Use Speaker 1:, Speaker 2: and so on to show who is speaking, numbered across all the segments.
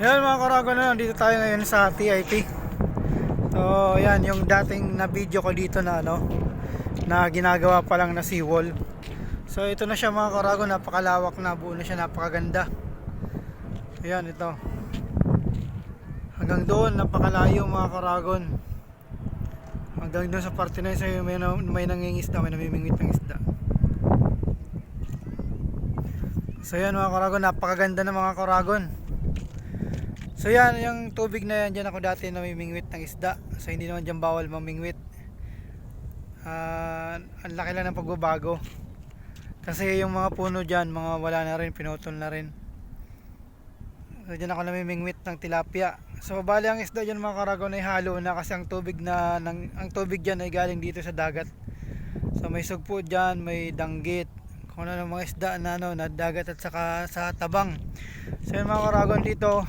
Speaker 1: Ayan mga karagon na, dito tayo ngayon sa TIP. So, yan yung dating na video ko dito na ano, na ginagawa pa lang na seawall. So, ito na siya mga karagon, napakalawak na, buo na siya, napakaganda. Ayan, ito. Hanggang doon, napakalayo mga karagon. Hanggang doon sa parte na yun, may, may nangingisda, may namimingwit ng isda. So yan mga karagon, napakaganda ng mga karagon. So yan, yung tubig na yan, dyan ako dati namimingwit ng isda. So hindi naman dyan bawal mamingwit. Ah, ang laki lang ng pagbabago. Kasi yung mga puno dyan, mga wala na rin, pinutol na rin. So dyan ako namimingwit ng tilapia. So bali ang isda dyan mga karagon ay halo na kasi ang tubig na, ng, ang tubig dyan ay galing dito sa dagat. So may sugpo dyan, may danggit, kung ano ng mga isda na ano, na dagat at saka sa tabang. So yun mga karagon dito,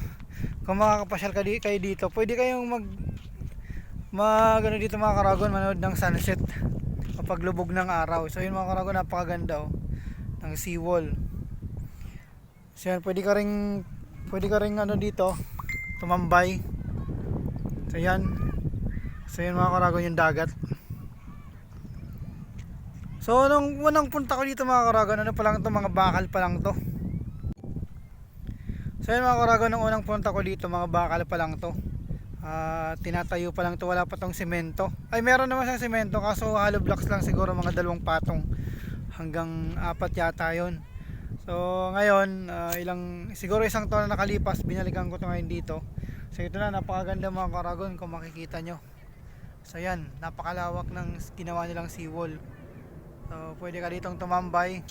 Speaker 1: kung makakapasyal ka di, kayo dito, pwede kayong mag mag ano dito mga karagon, manood ng sunset kapag lubog ng araw. So yun mga karagon, napakaganda oh, ng seawall. So yan, pwede ka ring pwede ka ring ano dito, tumambay. So yan. So yun mga karagon yung dagat. So nung unang punta ko dito mga karagon, ano pa lang to mga bakal pa lang to. So yun mga karagon, nung unang punta ko dito mga bakal pa lang to. Ah, tinatayo pa lang to, wala pa tong semento. Ay meron naman siyang semento kaso hollow blocks lang siguro mga dalawang patong hanggang apat yata yon. So ngayon, ah, ilang siguro isang taon na nakalipas, binalikan ko to ngayon dito. So ito na napakaganda mga karagon kung makikita nyo. So yan, napakalawak ng ginawa nilang seawall. So, pwede ka ditong tumambay.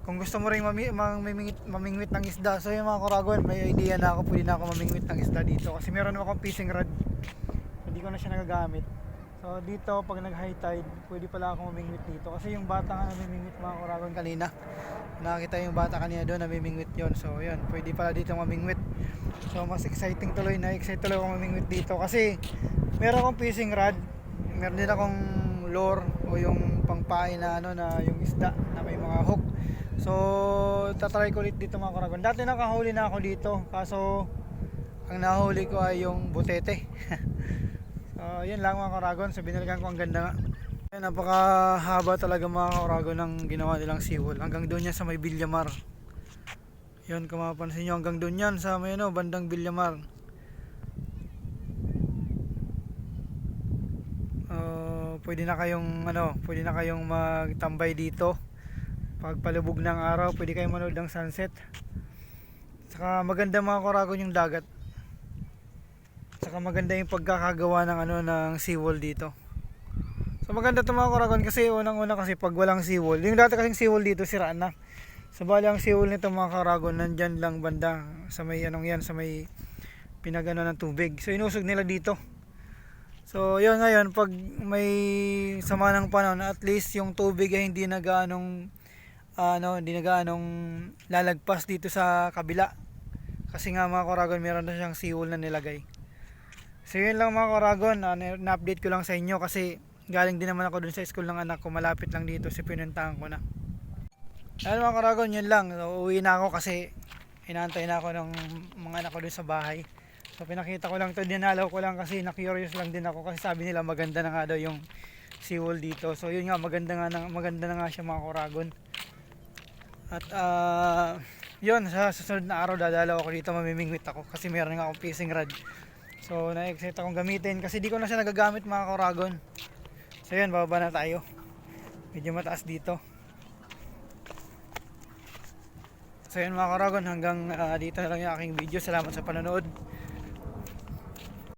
Speaker 1: Kung gusto mo rin mami, mamingwit, mamingwit ng isda, so yung mga karagon, may idea na ako, pwede na ako mamingwit ng isda dito. Kasi meron akong fishing rod. Hindi ko na siya nagagamit. So dito, pag nag high tide, pwede pala ako mamingwit dito. Kasi yung bata nga namimingwit mga karagon kanina. Nakakita yung bata kanina doon, namimingwit yon So yun, pwede pala dito mamingwit. So mas exciting tuloy na, excited tuloy ako mamingwit dito. Kasi meron akong fishing rod. Meron din akong lure o yung pangpain na ano na yung isda na may mga hook. So, tatry ko ulit dito mga karagon. Dati nakahuli na ako dito, kaso ang nahuli ko ay yung butete. so, yun lang mga karagon. So, binalikan ko ang ganda nga. Napakahaba talaga mga karagon ng ginawa nilang seawall. Hanggang doon yan sa may Bilyamar. Yun, kung mapapansin nyo, hanggang doon yan sa may ano, bandang Bilyamar. Uh, pwede na kayong ano, pwede na kayong magtambay dito. Pag palubog ng araw, pwede kayong manood ng sunset. Saka maganda mga koragon yung dagat. Saka maganda yung pagkakagawa ng ano ng seawall dito. So maganda to mga koragon kasi unang-una kasi pag walang seawall, yung dati kasing seawall dito siraan na. So bali ang seawall nito mga koragon nandyan lang banda sa may anong yan sa may pinagano ng tubig. So inusog nila dito. So, yun ngayon, pag may sama ng panahon, at least yung tubig ay hindi na gaanong, ano, hindi na gaanong lalagpas dito sa kabila. Kasi nga mga koragon, meron na siyang seawall na nilagay. So, yun lang mga koragon, uh, na-update ko lang sa inyo kasi galing din naman ako dun sa school ng anak ko, malapit lang dito, si pinuntahan ko na. Ayun mga koragon, yun lang. So, uwi na ako kasi inaantay na ako ng mga anak ko dun sa bahay. So pinakita ko lang to dinalaw ko lang kasi na-curious lang din ako kasi sabi nila maganda na nga daw yung seawall dito. So yun nga maganda nga na, maganda na nga siya mga koragon. At uh, yun sa susunod na araw dadalaw ako dito mamimingwit ako kasi meron nga akong fishing rod. So na-excite akong gamitin kasi di ko na siya nagagamit mga koragon. So yun bababa na tayo. Medyo mataas dito. So yun mga koragon hanggang uh, dito na lang yung aking video. Salamat sa panonood.